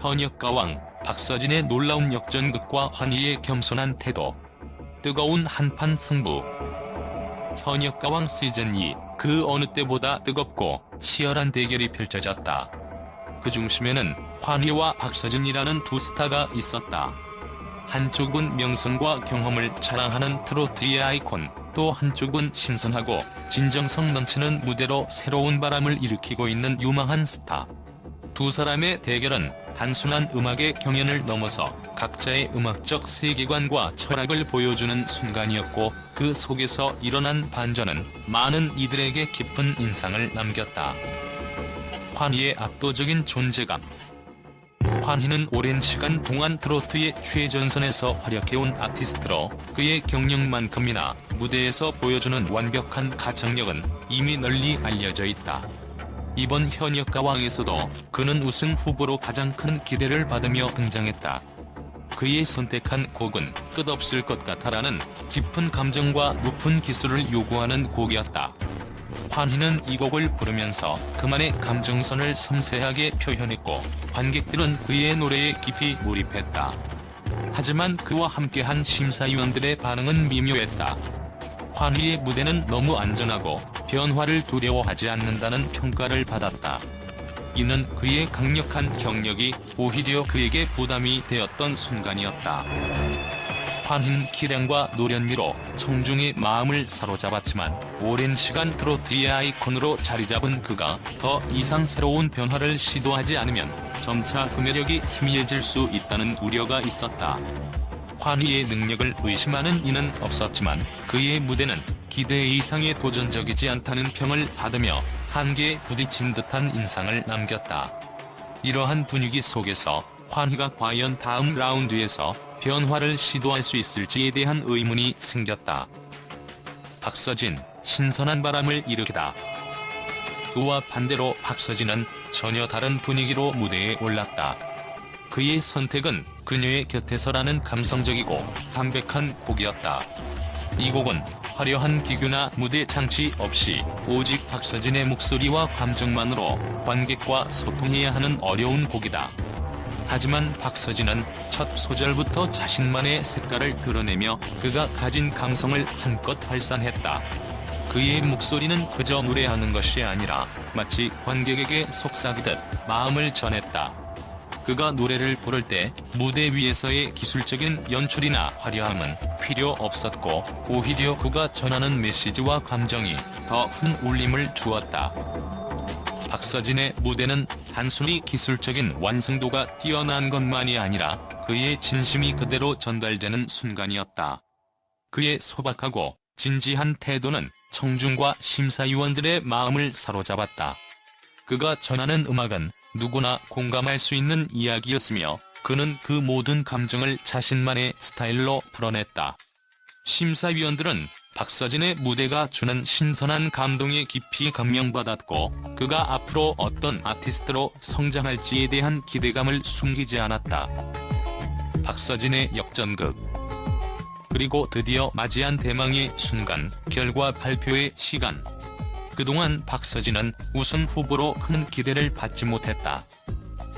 현역가왕 박서진의 놀라운 역전극과 환희의 겸손한 태도. 뜨거운 한판 승부. 현역가왕 시즌2 그 어느 때보다 뜨겁고 치열한 대결이 펼쳐졌다. 그 중심에는 환희와 박서진이라는 두 스타가 있었다. 한쪽은 명성과 경험을 자랑하는 트로트의 아이콘, 또 한쪽은 신선하고 진정성 넘치는 무대로 새로운 바람을 일으키고 있는 유망한 스타. 두 사람의 대결은 단순한 음악의 경연을 넘어서 각자의 음악적 세계관과 철학을 보여주는 순간이었고 그 속에서 일어난 반전은 많은 이들에게 깊은 인상을 남겼다. 환희의 압도적인 존재감 환희는 오랜 시간 동안 트로트의 최전선에서 활약해온 아티스트로 그의 경력만큼이나 무대에서 보여주는 완벽한 가창력은 이미 널리 알려져 있다. 이번 현역 가왕에서도 그는 우승 후보로 가장 큰 기대를 받으며 등장했다. 그의 선택한 곡은 끝없을 것 같아라는 깊은 감정과 높은 기술을 요구하는 곡이었다. 환희는 이 곡을 부르면서 그만의 감정선을 섬세하게 표현했고 관객들은 그의 노래에 깊이 몰입했다. 하지만 그와 함께한 심사위원들의 반응은 미묘했다. 환희의 무대는 너무 안전하고 변화를 두려워하지 않는다는 평가를 받았다. 이는 그의 강력한 경력이 오히려 그에게 부담이 되었던 순간이었다. 환희는 기량과 노련미로 청중의 마음을 사로잡았지만 오랜 시간 트로트의 아이콘으로 자리잡은 그가 더 이상 새로운 변화를 시도하지 않으면 점차 그 매력이 희미해질 수 있다는 우려가 있었다. 환희의 능력을 의심하는 이는 없었지만 그의 무대는 기대 이상의 도전적이지 않다는 평을 받으며 한계에 부딪힌 듯한 인상을 남겼다. 이러한 분위기 속에서 환희가 과연 다음 라운드에서 변화를 시도할 수 있을지에 대한 의문이 생겼다. 박서진, 신선한 바람을 일으키다. 그와 반대로 박서진은 전혀 다른 분위기로 무대에 올랐다. 그의 선택은 그녀의 곁에서라는 감성적이고 담백한 곡이었다. 이 곡은 화려한 기교나 무대 장치 없이 오직 박서진의 목소리와 감정만으로 관객과 소통해야 하는 어려운 곡이다. 하지만 박서진은 첫 소절부터 자신만의 색깔을 드러내며 그가 가진 감성을 한껏 발산했다. 그의 목소리는 그저 노래하는 것이 아니라 마치 관객에게 속삭이듯 마음을 전했다. 그가 노래를 부를 때 무대 위에서의 기술적인 연출이나 화려함은 필요 없었고 오히려 그가 전하는 메시지와 감정이 더 큰 울림을 주었다. 박서진의 무대는 단순히 기술적인 완성도가 뛰어난 것만이 아니라 그의 진심이 그대로 전달되는 순간이었다. 그의 소박하고 진지한 태도는 청중과 심사위원들의 마음을 사로잡았다. 그가 전하는 음악은 누구나 공감할 수 있는 이야기였으며 그는 그 모든 감정을 자신만의 스타일로 풀어냈다. 심사위원들은 박서진의 무대가 주는 신선한 감동에 깊이 감명받았고 그가 앞으로 어떤 아티스트로 성장할지에 대한 기대감을 숨기지 않았다. 박서진의 역전극 그리고 드디어 맞이한 대망의 순간 결과 발표의 시간 그동안 박서진은 우승 후보로 큰 기대를 받지 못했다.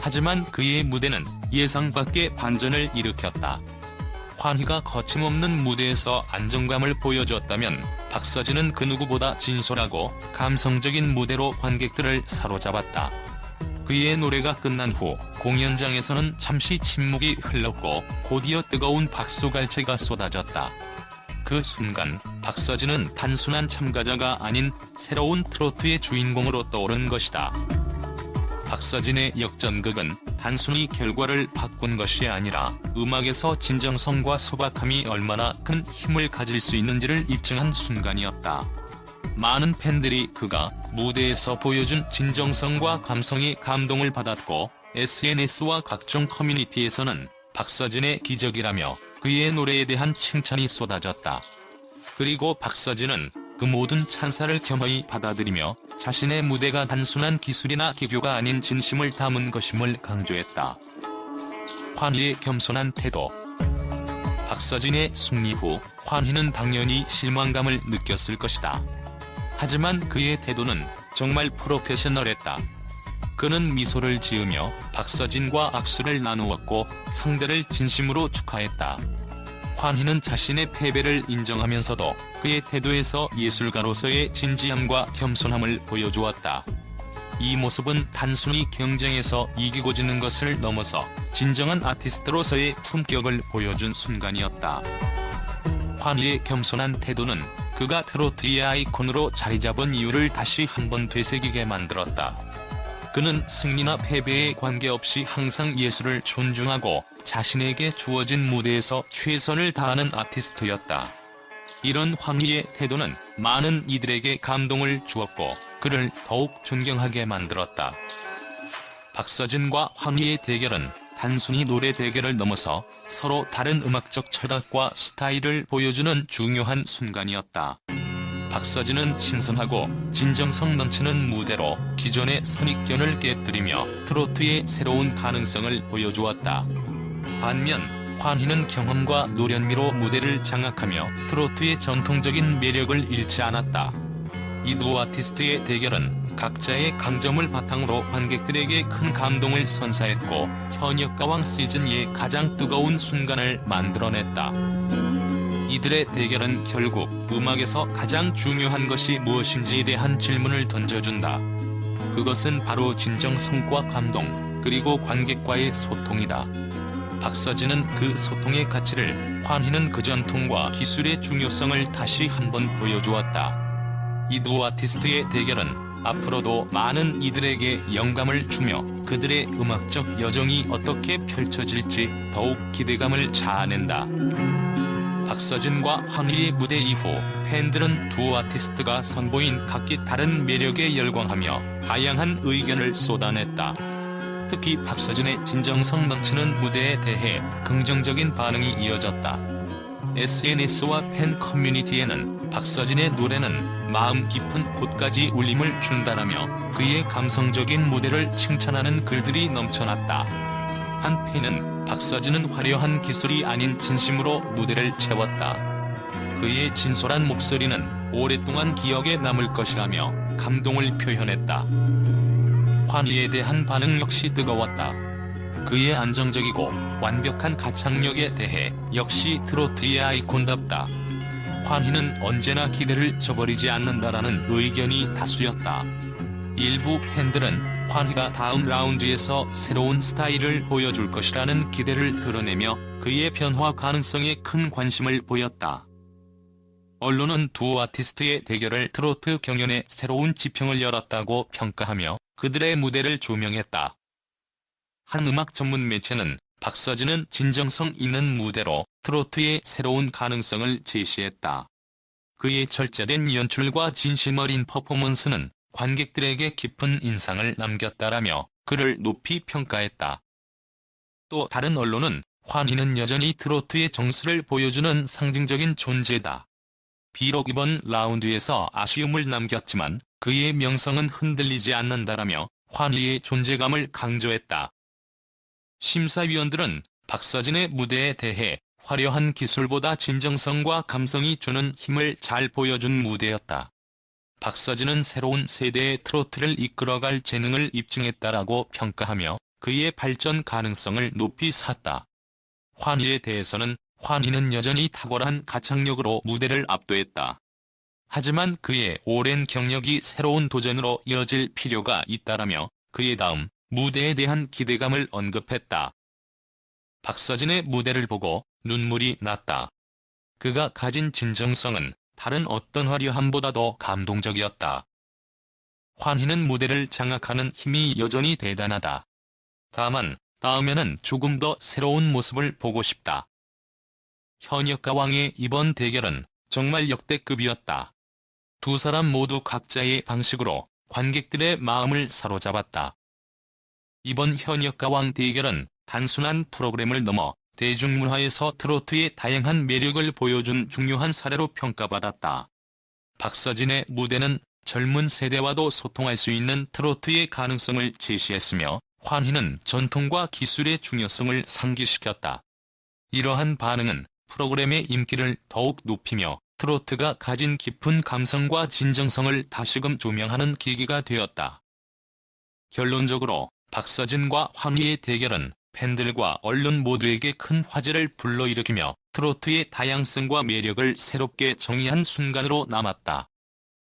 하지만 그의 무대는 예상 밖의 반전을 일으켰다. 환희가 거침없는 무대에서 안정감을 보여줬다면 박서진은 그 누구보다 진솔하고 감성적인 무대로 관객들을 사로잡았다. 그의 노래가 끝난 후 공연장에서는 잠시 침묵이 흘렀고 곧이어 뜨거운 박수갈채가 쏟아졌다. 그 순간 박서진은 단순한 참가자가 아닌 새로운 트로트의 주인공으로 떠오른 것이다. 박서진의 역전극은 단순히 결과를 바꾼 것이 아니라 음악에서 진정성과 소박함이 얼마나 큰 힘을 가질 수 있는지를 입증한 순간이었다. 많은 팬들이 그가 무대에서 보여준 진정성과 감성에 감동을 받았고 SNS와 각종 커뮤니티에서는 박서진의 기적이라며 그의 노래에 대한 칭찬이 쏟아졌다. 그리고 박서진은 그 모든 찬사를 겸허히 받아들이며 자신의 무대가 단순한 기술이나 기교가 아닌 진심을 담은 것임을 강조했다. 환희의 겸손한 태도 박서진의 승리 후 환희는 당연히 실망감을 느꼈을 것이다. 하지만 그의 태도는 정말 프로페셔널했다. 그는 미소를 지으며 박서진과 악수를 나누었고 상대를 진심으로 축하했다. 환희는 자신의 패배를 인정하면서도 그의 태도에서 예술가로서의 진지함과 겸손함을 보여주었다. 이 모습은 단순히 경쟁에서 이기고 지는 것을 넘어서 진정한 아티스트로서의 품격을 보여준 순간이었다. 환희의 겸손한 태도는 그가 트로트의 아이콘으로 자리 잡은 이유를 다시 한번 되새기게 만들었다. 그는 승리나 패배에 관계없이 항상 예술을 존중하고 자신에게 주어진 무대에서 최선을 다하는 아티스트였다. 이런 황희의 태도는 많은 이들에게 감동을 주었고 그를 더욱 존경하게 만들었다. 박서진과 황희의 대결은 단순히 노래 대결을 넘어서 서로 다른 음악적 철학과 스타일을 보여주는 중요한 순간이었다. 박서진은 신선하고 진정성 넘치는 무대로 기존의 선입견을 깨뜨리며 트로트의 새로운 가능성을 보여주었다. 반면 환희는 경험과 노련미로 무대를 장악하며 트로트의 전통적인 매력을 잃지 않았다. 이 두 아티스트의 대결은 각자의 강점을 바탕으로 관객들에게 큰 감동을 선사했고 현역가왕 시즌2의 가장 뜨거운 순간을 만들어냈다. 이들의 대결은 결국 음악에서 가장 중요한 것이 무엇인지에 대한 질문을 던져준다. 그것은 바로 진정 성과 감동, 그리고 관객과의 소통이다. 박서진은 그 소통의 가치를, 환희는 그 전통과 기술의 중요성을 다시 한번 보여주었다. 이 두 아티스트의 대결은 앞으로도 많은 이들에게 영감을 주며 그들의 음악적 여정이 어떻게 펼쳐질지 더욱 기대감을 자아낸다. 박서진과 황희의 무대 이후 팬들은 두 아티스트가 선보인 각기 다른 매력에 열광하며 다양한 의견을 쏟아냈다. 특히 박서진의 진정성 넘치는 무대에 대해 긍정적인 반응이 이어졌다. SNS와 팬 커뮤니티에는 박서진의 노래는 마음 깊은 곳까지 울림을 준다라며 그의 감성적인 무대를 칭찬하는 글들이 넘쳐났다. 한 팬은 박서진은 화려한 기술이 아닌 진심으로 무대를 채웠다. 그의 진솔한 목소리는 오랫동안 기억에 남을 것이라며 감동을 표현했다. 환희에 대한 반응 역시 뜨거웠다. 그의 안정적이고 완벽한 가창력에 대해 역시 트로트의 아이콘답다. 환희는 언제나 기대를 저버리지 않는다라는 의견이 다수였다. 일부 팬들은 환희가 다음 라운드에서 새로운 스타일을 보여줄 것이라는 기대를 드러내며 그의 변화 가능성에 큰 관심을 보였다. 언론은 두 아티스트의 대결을 트로트 경연의 새로운 지평을 열었다고 평가하며 그들의 무대를 조명했다. 한 음악 전문 매체는 박서진은 진정성 있는 무대로 트로트의 새로운 가능성을 제시했다. 그의 철저된 연출과 진심 어린 퍼포먼스는 관객들에게 깊은 인상을 남겼다라며 그를 높이 평가했다. 또 다른 언론은 환희는 여전히 트로트의 정수를 보여주는 상징적인 존재다. 비록 이번 라운드에서 아쉬움을 남겼지만 그의 명성은 흔들리지 않는다라며 환희의 존재감을 강조했다. 심사위원들은 박서진의 무대에 대해 화려한 기술보다 진정성과 감성이 주는 힘을 잘 보여준 무대였다. 박서진은 새로운 세대의 트로트를 이끌어갈 재능을 입증했다라고 평가하며 그의 발전 가능성을 높이 샀다. 환희에 대해서는 환희는 여전히 탁월한 가창력으로 무대를 압도했다. 하지만 그의 오랜 경력이 새로운 도전으로 이어질 필요가 있다라며 그의 다음 무대에 대한 기대감을 언급했다. 박서진의 무대를 보고 눈물이 났다. 그가 가진 진정성은 다른 어떤 화려함보다도 감동적이었다. 환희는 무대를 장악하는 힘이 여전히 대단하다. 다만 다음에는 조금 더 새로운 모습을 보고 싶다. 현역가 왕의 이번 대결은 정말 역대급이었다. 두 사람 모두 각자의 방식으로 관객들의 마음을 사로잡았다. 이번 현역가 왕 대결은 단순한 프로그램을 넘어 대중문화에서 트로트의 다양한 매력을 보여준 중요한 사례로 평가받았다. 박서진의 무대는 젊은 세대와도 소통할 수 있는 트로트의 가능성을 제시했으며 환희는 전통과 기술의 중요성을 상기시켰다. 이러한 반응은 프로그램의 인기를 더욱 높이며 트로트가 가진 깊은 감성과 진정성을 다시금 조명하는 계기가 되었다. 결론적으로 박서진과 환희의 대결은 팬들과 언론 모두에게 큰 화제를 불러일으키며 트로트의 다양성과 매력을 새롭게 정의한 순간으로 남았다.